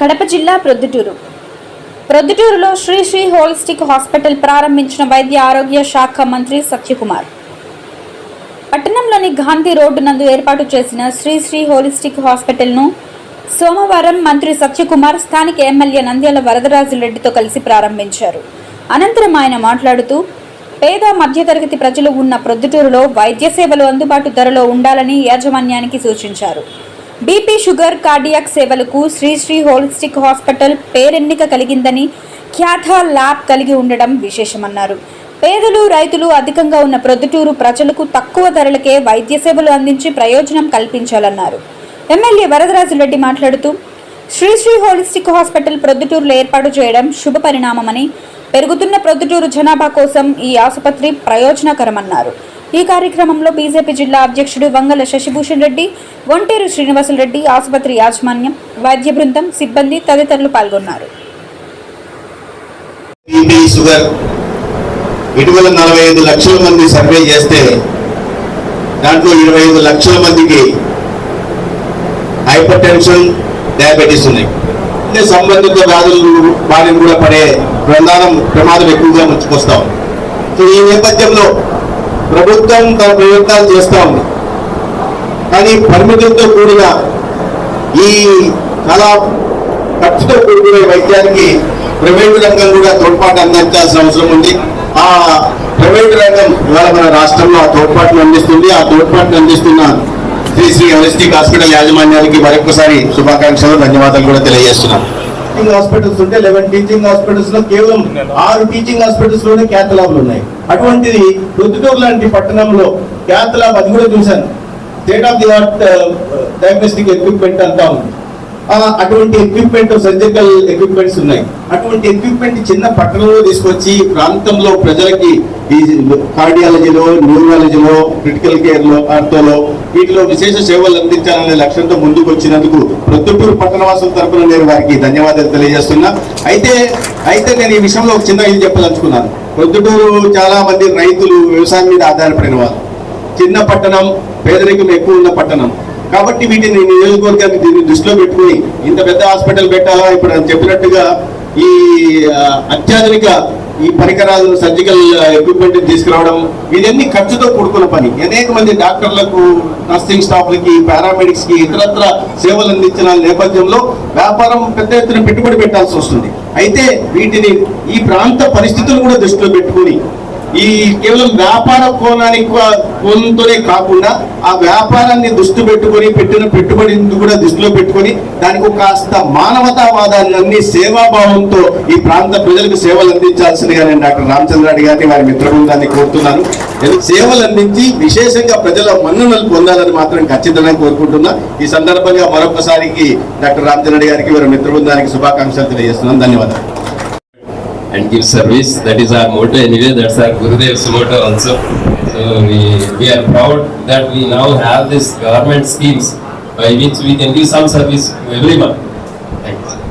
కడప జిల్లా ప్రొద్దుటూరు. ప్రొద్దుటూరులో Shri Shri holistic hospital ప్రారంభించిన వైద్య ఆరోగ్య శాఖ మంత్రి సత్యకుమార్. పట్టణంలోని గాంధీ రోడ్డు నందు ఏర్పాటు చేసిన శ్రీ శ్రీ హోలిస్టిక్ హాస్పిటల్ను సోమవారం మంత్రి సత్యకుమార్ స్థానిక ఎమ్మెల్యే నంద్యాల వరదరాజు రెడ్డితో కలిసి ప్రారంభించారు. అనంతరం ఆయన మాట్లాడుతూ పేద మధ్యతరగతి ప్రజలు ఉన్న ప్రొద్దుటూరులో వైద్య సేవలు అందుబాటు ధరలో ఉండాలని యాజమాన్యానికి సూచించారు. బీపీ షుగర్ కార్డియాక్ సేవలకు శ్రీశ్రీ హోలిస్టిక్ హాస్పిటల్ పేరెన్నిక కలిగిందని ఖ్యాత ల్యాబ్ కలిగి ఉండడం విశేషమన్నారు. పేదలు రైతులు అధికంగా ఉన్న ప్రొద్దుటూరు ప్రజలకు తక్కువ ధరలకే వైద్య సేవలు అందించి ప్రయోజనం కల్పించాలన్నారు. ఎమ్మెల్యే వరదరాజులరెడ్డి మాట్లాడుతూ శ్రీశ్రీ హోలిస్టిక్ హాస్పిటల్ ప్రొద్దుటూరులో ఏర్పాటు చేయడం శుభ పరిణామమని పెరుగుతున్న ప్రొద్దుటూరు జనాభా కోసం ఈ ఆసుపత్రి ప్రయోజనకరమన్నారు. ఈ కార్యక్రమంలో బీజేపీ జిల్లా అధ్యక్షుడు వంగల శశిభూషణ్ రెడ్డి ఒంటేరు శ్రీనివాసులరెడ్డి ఆసుపత్రి యాజమాన్యం వైద్య బృందం సిబ్బంది తదితరులు పాల్గొన్నారు. ఇటీవల నలభై ఐదు లక్షల మంది సర్వే చేస్తే దాంట్లో ఇరవై ఐదు లక్షల మందికి హైపర్ టెన్షన్ డయాబెటీస్ ఉన్నాయి. అంటే సంబంధిత వ్యాధులు బారిన కూడా పడే ప్రమాదం ప్రమాదం ఎక్కువగా ముంచుకొస్తాం సో ఈ నేపథ్యంలో ప్రభుత్వం తన ప్రయత్నాలు చేస్తూ ఉంది. కానీ పరిమితులతో కూడిన ఈ చాలా ఖర్చుతో కూడిన వైద్యానికి ప్రైవేటు రంగం కూడా తోడ్పాటు అందించాల్సిన అవసరం ఉంది. ఆ ప్రైవేటు రంగం ఇవాళ మన రాష్ట్రంలో ఆ తోడ్పాటును అందిస్తుంది. ఆ తోడ్పాటును అందిస్తున్న శ్రీ శ్రీ హోలిస్టిక్ హాస్పిటల్ యాజమాన్యానికి మరొకసారి శుభాకాంక్షలు ధన్యవాదాలు కూడా తెలియజేస్తున్నాను. టీచింగ్ హాస్పిటల్స్ ఉంటే లెవెన్ టీచింగ్ హాస్పిటల్స్లో కేవలం ఆరు టీచింగ్ హాస్పిటల్స్లోనే క్యాథ్ ల్యాబ్లు ఉన్నాయి. అటువంటిది ప్రొద్దుటూరు లాంటి పట్టణంలో క్యాథ్ ల్యాబ్ అది కూడా చూశాను. State of the art diagnostic equipment అంతా ఉంది. అటువంటి ఎక్విప్మెంట్ సర్జికల్ ఎక్విప్మెంట్స్ ఉన్నాయి. అటువంటి ఎక్విప్మెంట్ చిన్న పట్టణంలో తీసుకొచ్చి ప్రాంతంలో ప్రజలకి ఈ కార్డియాలజీలో న్యూరాలజీలో క్రిటికల్ కేర్లో ఆర్థోలో వీటిలో విశేష సేవలు అందించాలనే లక్ష్యంతో ముందుకు వచ్చినందుకు ప్రొద్దుటూరు పట్టణవాసుల తరపున నేను వారికి ధన్యవాదాలు తెలియజేస్తున్నా. అయితే అయితే నేను ఈ విషయంలో ఒక చిన్న ఇది చెప్పదలుచుకున్నాను. ప్రొద్దుటూరు చాలా మంది రైతులు వ్యవసాయం మీద ఆధారపడిన వారు చిన్న పట్టణం పేదరికం ఎక్కువ ఉన్న పట్టణం. కాబట్టి వీటిని నియోజకవర్గాన్ని దీన్ని దృష్టిలో పెట్టుకుని ఇంత పెద్ద హాస్పిటల్ పెట్టాలా? ఇప్పుడు అని చెప్పినట్టుగా ఈ అత్యాధునిక ఈ పరికరాలు సర్జికల్ ఎక్విప్మెంట్ తీసుకురావడం ఇదన్నీ ఖర్చుతో కూడుకున్న పని. అనేక మంది డాక్టర్లకు నర్సింగ్ స్టాఫ్లకి పారామెడిక్స్కి ఇతరత్ర సేవలు అందించిన నేపథ్యంలో వ్యాపారం పెద్ద ఎత్తున పెట్టుబడి పెట్టాల్సి వస్తుంది. అయితే వీటిని ఈ ప్రాంత పరిస్థితులు కూడా దృష్టిలో పెట్టుకుని ఈ కేవలం వ్యాపార కోణానికి కోణంతోనే కాకుండా ఆ వ్యాపారాన్ని దృష్టి పెట్టుకొని పెట్టిన పెట్టుబడిని కూడా దృష్టిలో పెట్టుకొని దానికి కాస్త మానవతావాదాన్ని అన్ని సేవాభావంతో ఈ ప్రాంత ప్రజలకు సేవలు అందించాల్సిందిగా నేను డాక్టర్ రామచంద్రారెడ్డి గారిని వారి మిత్ర బృందాన్ని కోరుతున్నాను సేవలు అందించి విశేషంగా ప్రజల మన్నునలు పొందాలని మాత్రం ఖచ్చితంగా కోరుకుంటున్నా. ఈ సందర్భంగా మరొకసారికి డాక్టర్ రామచంద్రరెడ్డి గారికి వారి మిత్ర బృందానికి శుభాకాంక్షలు తెలియజేస్తున్నాను. ధన్యవాదాలు. And give service. That is our motto anyway. That's our Gurudev's motto also. So we, we are proud that we now have this government schemes by which we can give some service to everyone. Thanks.